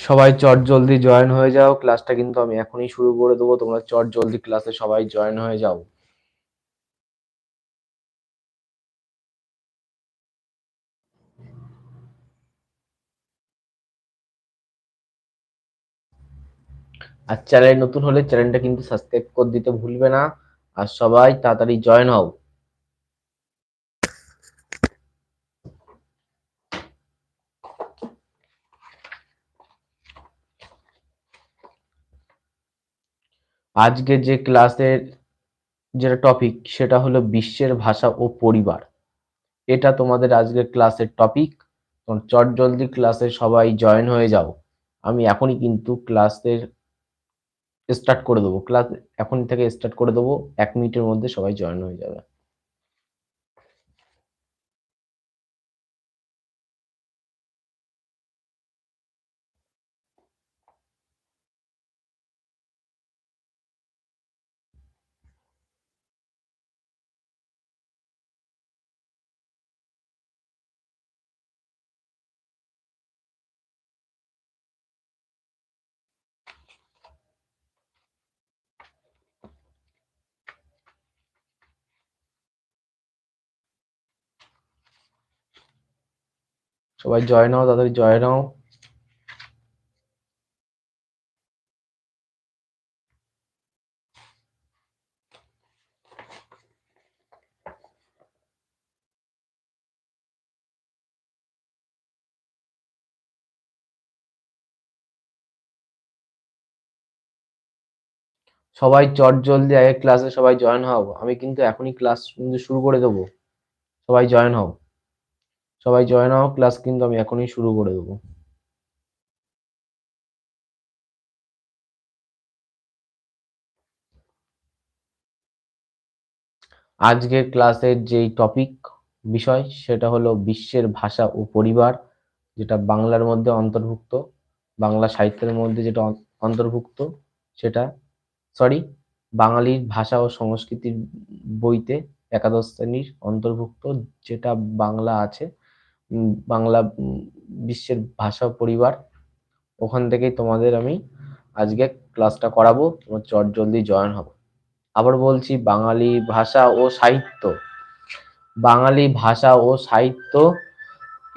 সবাই চট জলদি জয়েন হয়ে যাও। ক্লাসটা কিন্তু আমি এখনই শুরু করে দেবো। তোমরা চট জলদি ক্লাসে সবাই জয়েন হয়ে যাও। আর চ্যানেল নতুন হলে চ্যানেলটা কিন্তু সাবস্ক্রাইব করে দিতে ভুলবে না। আর সবাই তাড়াতাড়ি জয়েন হও। আজকে যে ক্লাসের যেটা টপিক সেটা হলো বিশ্বের ভাষা ও পরিবার। এটা তোমাদের আজকের ক্লাসের টপিক চট জলদি ক্লাসে সবাই জয়েন হয়ে যাও। আমি এখনই কিন্তু ক্লাসের স্টার্ট করে দেবো। ক্লাস এখন থেকে স্টার্ট করে দেবো। এক মিনিটের মধ্যে সবাই জয়েন হয়ে যাবে। সবাই জয়েন হও তাড়াতাড়ি জয়েন হও সবাই চট জলদি আগে ক্লাসে সবাই জয়েন হও। আমি কিন্তু এখনই ক্লাস কিন্তু শুরু করে দেবো। সবাই জয়েন হও। সবাই জয়েন হও ক্লাস কিন্তু আমি এখনই শুরু করে দেবো। আজকের ক্লাসের যেই টপিক বিষয়, সেটা হলো বিশ্বের ভাষা ও পরিবার, যেটা বাংলার মধ্যে অন্তর্ভুক্ত, বাংলা সাহিত্যের মধ্যে যেটা অন্তর্ভুক্ত, সেটা সরি বাঙালির ভাষা ও সংস্কৃতির বইতে একাদশ শ্রেণির অন্তর্ভুক্ত, যেটা বাংলা আছে। বাংলা বিশ্বের ভাষা পরিবার, ওখান থেকেই তোমাদের আমি আজকে ক্লাসটা করাবো, তোমার চট জলদি জয়েন হব। আবার বলছি, বাঙালি ভাষা ও সাহিত্য। বাঙালি ভাষা ও সাহিত্য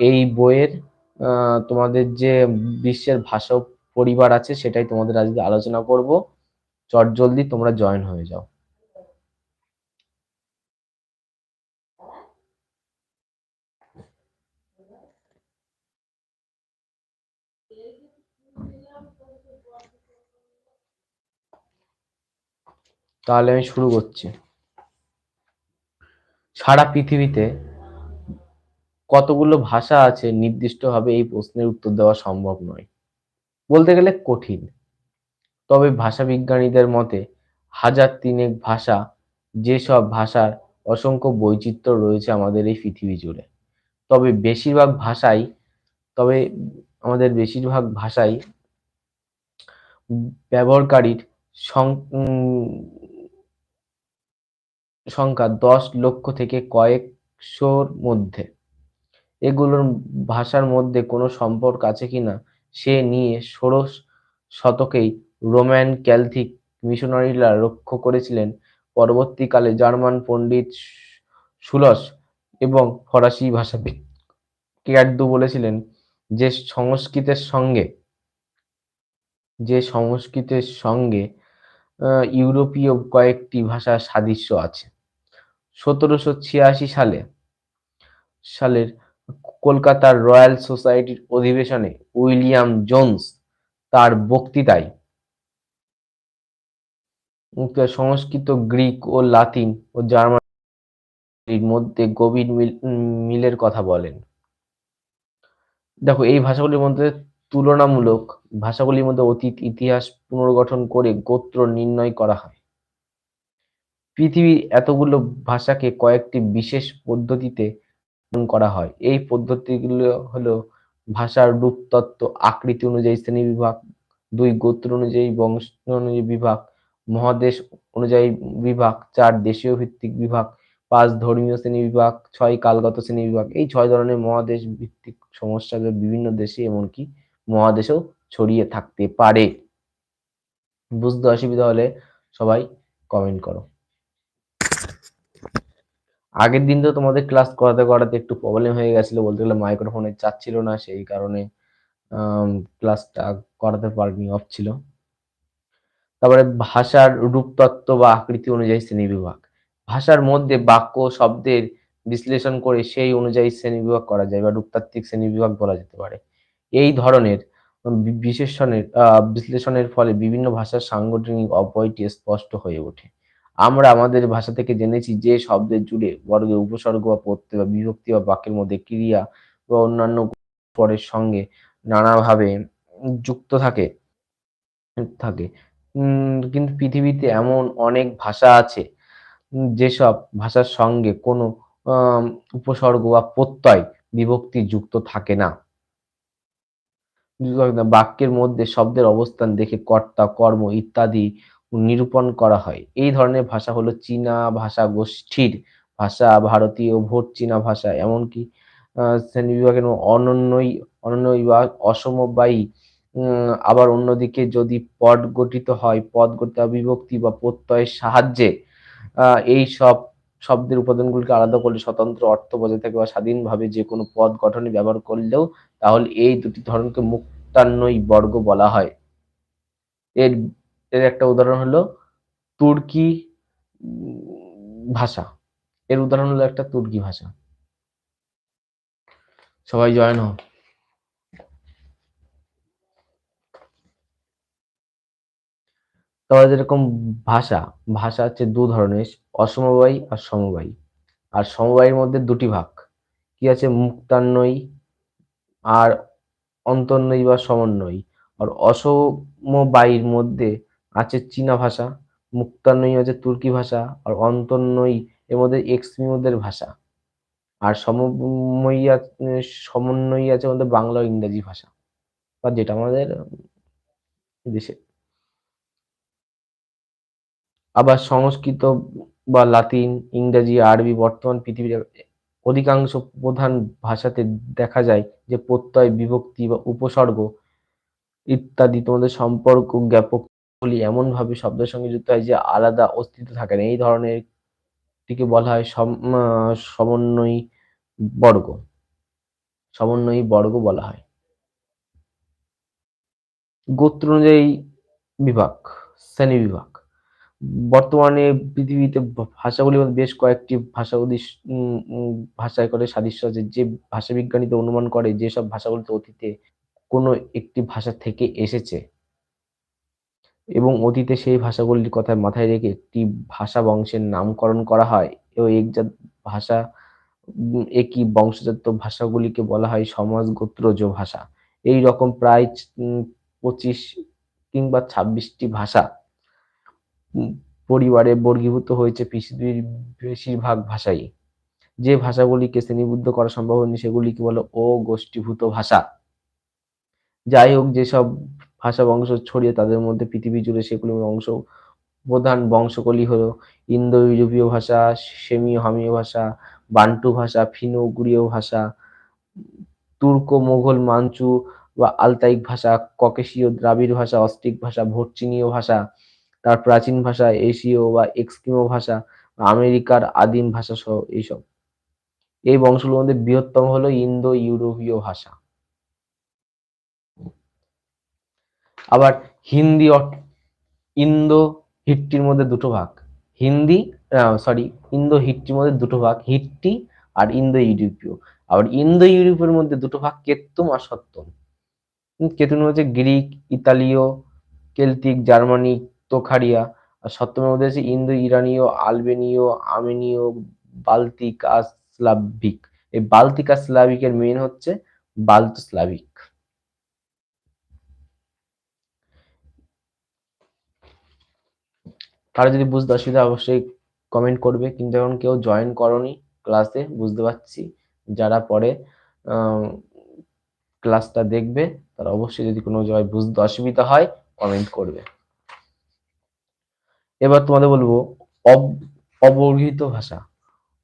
এই বইয়ের তোমাদের যে বিশ্বের ভাষা পরিবার আছে, সেটাই তোমাদের আজকে আলোচনা করব। চট জলদি তোমরা জয়েন হয়ে যাও। তাহলে আমি শুরু করছি। সারা পৃথিবীতে কতগুলো ভাষা আছে নির্দিষ্টভাবে এই প্রশ্নের উত্তর দেওয়া সম্ভব নয়। বলতে গেলে কঠিন। তবে ভাষা বিজ্ঞানীদের মতে হাজার তিনেক ভাষা, যেসব ভাষার অসংখ্য বৈচিত্র্য রয়েছে আমাদের এই পৃথিবী জুড়ে। তবে বেশিরভাগ ভাষাই, তবে আমাদের বেশিরভাগ ভাষাই ব্যবহারকারীর সংখ্যা দশ লক্ষ থেকে কয়েকশোর মধ্যে। এগুলোর ভাষার মধ্যে কোনো সম্পর্ক আছে কিনা সে নিয়ে ষোড়শ শতকেই রোম্যান ক্যালথিক মিশনারিরা লক্ষ্য করেছিলেন। পরবর্তীকালে জার্মান পণ্ডিত সুলস এবং ফরাসি ভাষাবিদ কেয়ারদু বলেছিলেন যে সংস্কৃতের সঙ্গে, যে সংস্কৃতের সঙ্গে ইউরোপীয় কয়েকটি ভাষার সাদৃশ্য আছে। সতেরোশো ছিয়াশি সালে, সালের কলকাতার রয়্যাল সোসাইটির অধিবেশনে উইলিয়াম জোন্স তার বক্তৃতায় সংস্কৃত, গ্রিক ও লাতিন ও জার্মানির মধ্যে গভীর মিলের কথা বলেন। দেখো, এই ভাষাগুলির মধ্যে তুলনামূলক ভাষাগুলির মধ্যে অতীত, ইতিহাস পুনর্গঠন করে গোত্র নির্ণয় করা হয়। পৃথিবীর এতগুলো ভাষাকে কয়েকটি বিশেষ পদ্ধতিতে করা হয়। এই পদ্ধতিগুলো হলো ভাষার রূপতত্ত্ব আকৃতি অনুযায়ী শ্রেণি বিভাগ, দুই গোত্র অনুযায়ী বংশ অনুযায়ী বিভাগ, মহাদেশ অনুযায়ী বিভাগ, চার দেশীয় ভিত্তিক বিভাগ, পাঁচ ধর্মীয় শ্রেণি বিভাগ, ছয় কালগত শ্রেণি বিভাগ। এই ছয় ধরনের মহাদেশ ভিত্তিক সমস্যা বিভিন্ন দেশে এমনকি মহাদেশেও ছড়িয়ে থাকতে পারে। বুঝতে অসুবিধা হলে সবাই কমেন্ট করো। আগের দিন তো তোমাদের ক্লাস করাতে করাতে একটু প্রবলেম হয়ে গেছিল, বলতে গেলে মাইক্রোফোনের চাচ্ছিল না, সেই কারণে ক্লাসটা করাতে পারিনি অফ ছিল। তারপরে ভাষার রূপতত্ত্ব বা আকৃতি অনুযায়ী শ্রেণীবিভাগ ভাষার মধ্যে বাক্য, শব্দের বিশ্লেষণ করে সেই অনুযায়ী শ্রেণীবিভাগ করা যায় বা রূপতাত্ত্বিক শ্রেণীবিভাগ বলা যেতে পারে। এই ধরনের বিশেষণের বিশ্লেষণের ফলে বিভিন্ন ভাষার সাংগঠনিক অব্যয়টি স্পষ্ট হয়ে ওঠে। আমরা আমাদের ভাষা থেকে জেনেছি যে শব্দের জুড়ে বর্গে উপসর্গ বা প্রত্যয় বা বিভক্তি বা বাক্যের মধ্যে ক্রিয়া বা অন্যান্য পরের সঙ্গে নানাভাবে যুক্ত থাকে থাকে। কিন্তু পৃথিবীতে এমন অনেক ভাষা আছে যেসব ভাষার সঙ্গে কোনো উপসর্গ বা প্রত্যয়, বিভক্তি যুক্ত থাকে না। বাক্যের মধ্যে শব্দের অবস্থান দেখে কর্তা, কর্ম ইত্যাদি নিরূপণ করা হয়। এই ধরনের ভাষা হলো চীনা ভাষা গোষ্ঠীর ভাষা, ভারতীয় ভোট চীনা ভাষা। এমনকি শ্রেণীবিভাগের অনন্যই অনন্যই বা অসমবায়ী আবার অন্যদিকে যদি পদ গঠিত হয়, পদ গঠিত বিভক্তি বা প্রত্যয়ের সাহায্যে এই সব শব্দের উপাদানগুলিকে আলাদা করলে স্বতন্ত্র অর্থ বজায় থাকে বা স্বাধীনভাবে যে কোনো পদ গঠনে ব্যবহার করলেও তাহলে এই দুটি ধরনকে মুক্তান্নই বর্গ বলা হয়। এর এর একটা উদাহরণ হলো তুর্কি ভাষা। এর উদাহরণ হলো একটা তুর্কি ভাষা। সবাই জয়েন হোক তাহলে যেরকম ভাষা ভাষা হচ্ছে দু ধরনের, অসমবায়ী আর সমবায়ী। আর সমবায়ীর মধ্যে দুটি ভাগ। কি আছে? মুক্তান্বয়ী আর অন্তর্নয়ী বা সমন্বয়ী। আর অসমবায়ীর মধ্যে আছে চীনা ভাষা মুক্তান্বয়ী আছে তুর্কি ভাষা, আর অন্তর্নয়ী এর মধ্যে এক্সমিওদের ভাষা। আর সমময়ী সমন্বয়ী আছে আমাদের বাংলা ও ইংরেজি ভাষা, বা যেটা আমাদের দেশে। আবার সংস্কৃত বা লাতিন, ইংরেজি, আরবি বর্তমান পৃথিবীর অধিকাংশ প্রধান ভাষাতে দেখা যায় যে প্রত্যয়, বিভক্তি বা উপসর্গ ইত্যাদি তোমাদের সম্পর্ক জ্ঞাপকগুলি এমনভাবে শব্দের সঙ্গে যুক্ত হয় যে আলাদা অস্তিত্ব থাকে না। এই ধরনের টিকে বলা হয় সমন্বয়ী বর্গ। সমন্বয়ী বর্গ বলা হয়। গোত্র অনুযায়ী বিভাগ শ্রেণি বিভাগ বর্তমানে পৃথিবীতে ভাষাগুলির মধ্যে বেশ কয়েকটি ভাষা ভাষায় করে সাদৃশ্য আছে। যে ভাষাবিজ্ঞানীতে অনুমান করে যেসব ভাষাগুলিতে অতীতে কোনো একটি ভাষা থেকে এসেছে। এবং অতীতে সেই ভাষাগুলির কথা মাথায় রেখে একটি ভাষা বংশের নামকরণ করা হয়। এবং একজাত ভাষা একই বংশজাত ভাষাগুলিকে বলা হয় সমাজ গোত্রজ ভাষা। এই রকম প্রায় পঁচিশ কিংবা ছাব্বিশটি ভাষা পরিবারে বর্গীভূত হয়েছে পৃথিবীর বেশিরভাগ ভাষাই। যে ভাষাগুলিকে শ্রেণীবদ্ধ করা সম্ভব হয়নি সেগুলিকে বলো ও গোষ্ঠীভূত ভাষা। যাই হোক, যেসব ভাষা বংশ ছড়িয়ে তাদের মধ্যে পৃথিবী জুড়ে সেগুলির অংশ প্রধান বংশগুলি হলো ইন্দো ইউরোপীয় ভাষা, সেমীয় হামীয় ভাষা, বান্টু ভাষা, ফিনো গুড়ীয় ভাষা, তুর্ক, মোঘল, মাঞ্চু বা আলতাইক ভাষা, ককেশীয় দ্রাবিড় ভাষা, অস্ট্রিক ভাষা, ভোটচিনীয় ভাষা, তার প্রাচীন ভাষা এশীয় বা এক্সকিমো ভাষা, আমেরিকার আদিম ভাষা সহ এইসব। এই বংশগুলোর মধ্যে বৃহত্তম হলো ইন্দো ইউরোপীয় ভাষা। আবার হিন্দি ইন্দো হিট্টির মধ্যে দুটো ভাগ। হিন্দি সরি ইন্দো হিট্টির মধ্যে দুটো ভাগ, হিট্টি আর ইন্দো ইউরোপীয়। আবার ইন্দো ইউরোপের মধ্যে দুটো ভাগ কেত্তুম আর সত্যম কেতুন হচ্ছে গ্রিক, ইতালীয় কেলতিক জার্মানি, তোখারিয়া। আর সপ্তমের মধ্যে আছে ইন্দো, ইরানীয়, আলবেনীয়, আর্মেনীয়, বাল্টিক আর স্লাভিক। এই বাল্টিক আর স্লাভিকের মেন হচ্ছে বাল্ট স্লাভিক কারও যদি বুঝতে অসুবিধা অবশ্যই কমেন্ট করবে। কিন্তু এখন কেউ জয়েন করনি ক্লাসে বুঝতে পারছি। যারা পরে ক্লাসটা দেখবে, তারা অবশ্যই যদি কোনো জায়গায় বুঝতে অসুবিধা হয় কমেন্ট করবে। এবার তোমাদের বলব অবর্গিত ভাষা,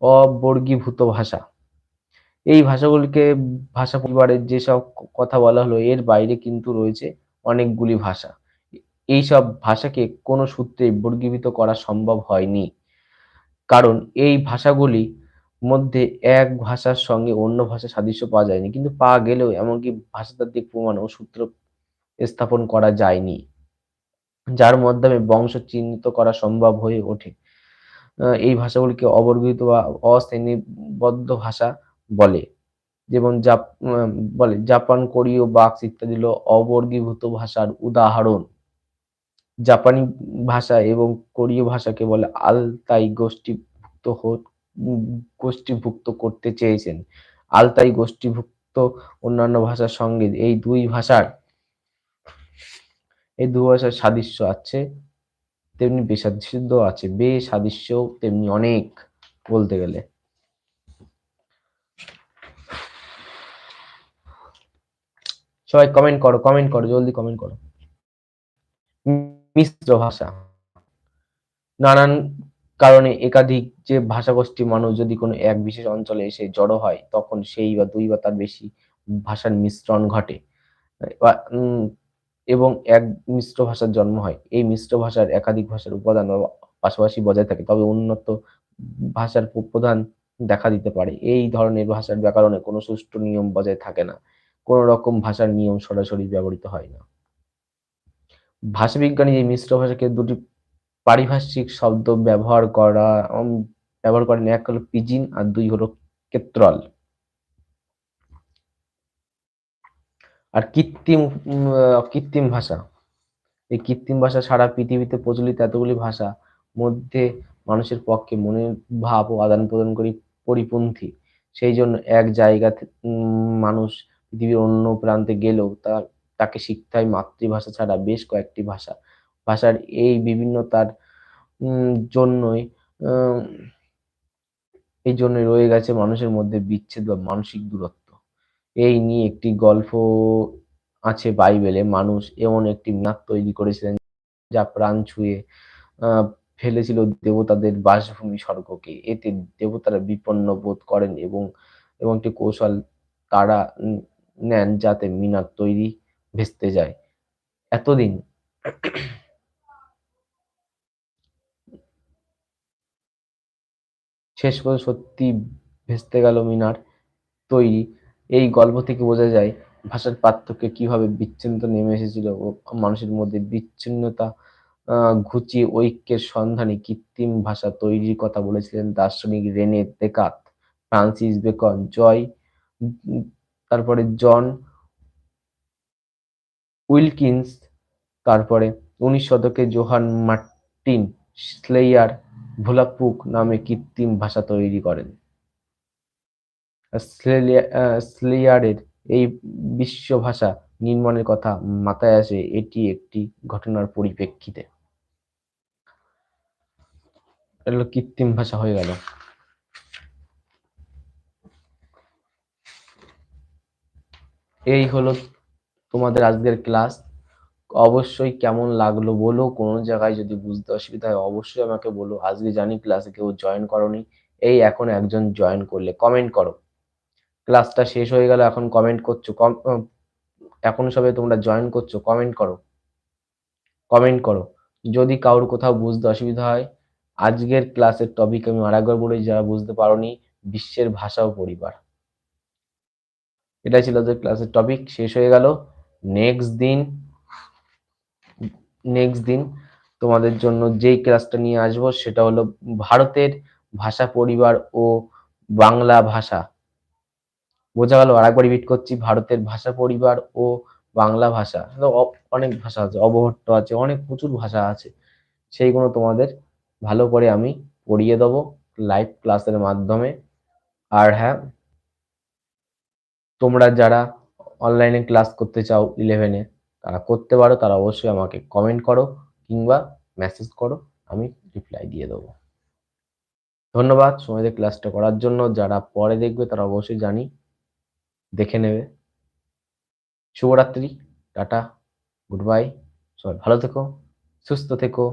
অবর্গীভূত ভাষা। এই ভাষাগুলিকে ভাষা পরিবারের যেসব কথা বলা হলো, এর বাইরে কিন্তু রয়েছে অনেকগুলি ভাষা। এইসব ভাষাকে কোনো সূত্রে বর্গীভূত করা সম্ভব হয়নি। কারণ এই ভাষাগুলি মধ্যে এক ভাষার সঙ্গে অন্য ভাষার সাদৃশ্য পাওয়া যায়নি। কিন্তু পাওয়া গেলেও এমনকি ভাষাতাত্ত্বিক প্রমাণ ও সূত্র স্থাপন করা যায়নি। যার মাধ্যমে বংশ চিহ্নিত করা সম্ভব হয়ে ওঠে। এই ভাষাগুলিকে অবর্গিত বা অশ্রেণীবদ্ধ ভাষা বলে। যেমন জাপ বলে জাপান, কোরীয়, বাক্স ইত্যাদি হলো অবর্গীভূত ভাষার উদাহরণ। জাপানি ভাষা এবং কোরীয় ভাষাকে বলে আলতাই গোষ্ঠীভুক্ত গোষ্ঠীভুক্ত করতে চেয়েছেন। আলতাই গোষ্ঠীভুক্ত অন্যান্য ভাষার সঙ্গে এই দুই ভাষার এই দু ভাষার সাদৃশ্য আছে, তেমনি বেসাদৃশ্য আছে। বেসাদৃশ্য তেমনি অনেক বলতে গেলে। সবাই কমেন্ট করো কমেন্ট করো, জলদি কমেন্ট করো। মিশ্র ভাষা। নানান কারণে একাধিক যে ভাষাগোষ্ঠী মানুষ যদি কোনো এক বিশেষ অঞ্চলে এসে জড়ো হয়, তখন সেই বা দুই বা তার বেশি ভাষার মিশ্রণ ঘটে। এবং এক মিশ্র ভাষার জন্ম হয়। এই মিশ্র ভাষার একাধিক ভাষার উপাদান পাশাপাশি বজায় থাকে। তবে উন্নত ভাষার প্রধান দেখা দিতে পারে। এই ধরনের ভাষার ব্যাকরণে কোনো সুষ্ঠু নিয়ম বজায় থাকে না। কোনো রকম ভাষার নিয়ম সরাসরি ব্যবহৃত হয় না। ভাষাবিজ্ঞানী এই মিশ্র ভাষাকে দুটি পারিভাষিক শব্দ ব্যবহার করা ব্যবহার করেন, এক হলো পিজিন আর দুই হলো কেত্রল। আর কৃত্রিম কৃত্রিম ভাষা। এই কৃত্রিম ভাষা সারা পৃথিবীতে প্রচলিত এতগুলি ভাষা মধ্যে মানুষের পক্ষে মনের ভাব ও আদান প্রদান করি পরিপন্থী। সেই জন্য এক জায়গা মানুষ পৃথিবীর অন্য প্রান্তে গেলেও তার তাকে হয় মাতৃভাষা ছাড়া বেশ কয়েকটি ভাষা। ভাষার এই বিভিন্নতার জন্যই এই জন্য রয়ে গেছে মানুষের মধ্যে বিচ্ছেদ বা মানসিক দূরত্ব। এই নিয়ে একটি গল্প আছে বাইবেলে। মানুষ এমন একটি মিনার তৈরি করেছিলেন যা প্রাণ ছুঁয়ে ফেলেছিল দেবতাদের বাসভূমি স্বর্গকে। এতে দেবতারা বিপন্ন বোধ করেন এবং এবং একটি কৌশল তারা নেন যাতে মিনার তৈরি ভেস্তে যায়। এতদিন শেষ পর্যন্ত সত্যি ভেস্তে গেল মিনার তৈরি। এই গল্প থেকে বোঝা যায় ভাষার পার্থক্য কীভাবে বিচ্ছিন্নতা নেমে এসেছিল মানুষের মধ্যে বিচ্ছিন্নতা ঘুচিয়ে ঐক্যের সন্ধানে কৃত্রিম ভাষা তৈরির কথা বলেছিলেন দার্শনিক রেনে দেকাত ফ্রান্সিস বেকন, জয় তারপরে জন উইলকিন্স, তারপরে উনিশ শতকে জোহান মার্টিন স্লেয়ার ভোলাপুক নামে কৃত্রিম ভাষা তৈরি করেন। স্লেয়ারের এই বিশ্ব ভাষা নির্মাণের কথা মাথায় আসে এটি একটি ঘটনার পরিপ্রেক্ষিতে। কৃত্রিম ভাষা হয়ে গেল। এই হলো তোমাদের আজকের ক্লাস অবশ্যই কেমন লাগল বলো? কোনো জায়গায় যদি বুঝতে অসুবিধা হয়, অবশ্যই আমাকে বলো। আজকে জানি ক্লাসে কেউ জয়েন করনি, এই এখন একজন জয়েন করলে। কমেন্ট করো। ক্লাসটা শেষ হয়ে গেল, এখন কমেন্ট করছ। এখন সবে তোমরা জয়েন করছ কমেন্ট করো। কমেন্ট করো। যদি কারোর কোথাও বুঝতে অসুবিধা হয়, আজকের ক্লাসের টপিক আমি আরেকবার বলি, যারা বুঝতে পারোনি, বিশ্বের ভাষা ও পরিবার। এটাই ছিল যে ক্লাসের টপিক শেষ হয়ে গেল। নেক্সট দিন নেক্সট দিন তোমাদের জন্য যেই ক্লাসটা নিয়ে আসব সেটা হলো ভারতের ভাষা পরিবার ও বাংলা ভাষা। বোঝা গেল? আরেকবার রিপিট করছি, ভারতের ভাষা পরিবার ও বাংলা ভাষা। অনেক ভাষা আছে, অবহট্ট আছে, অনেক প্রচুর ভাষা আছে। সেইগুলো তোমাদের ভালো করে আমি পড়িয়ে দেবো লাইভ ক্লাসের মাধ্যমে। আর হ্যাঁ তোমরা যারা অনলাইনে ক্লাস করতে চাও ইলেভেনে তারা করতে পারো, তারা অবশ্যই আমাকে কমেন্ট করো কিংবা মেসেজ করো, আমি রিপ্লাই দিয়ে দেবো। ধন্যবাদ সময় ক্লাসটা করার জন্য, যারা পরে দেখবে তারা অবশ্যই জানি, দেখে নেবে। শুভরাত্রি, টাটা গুড বাই সবাই ভালো থেকো, সুস্থ থেকো।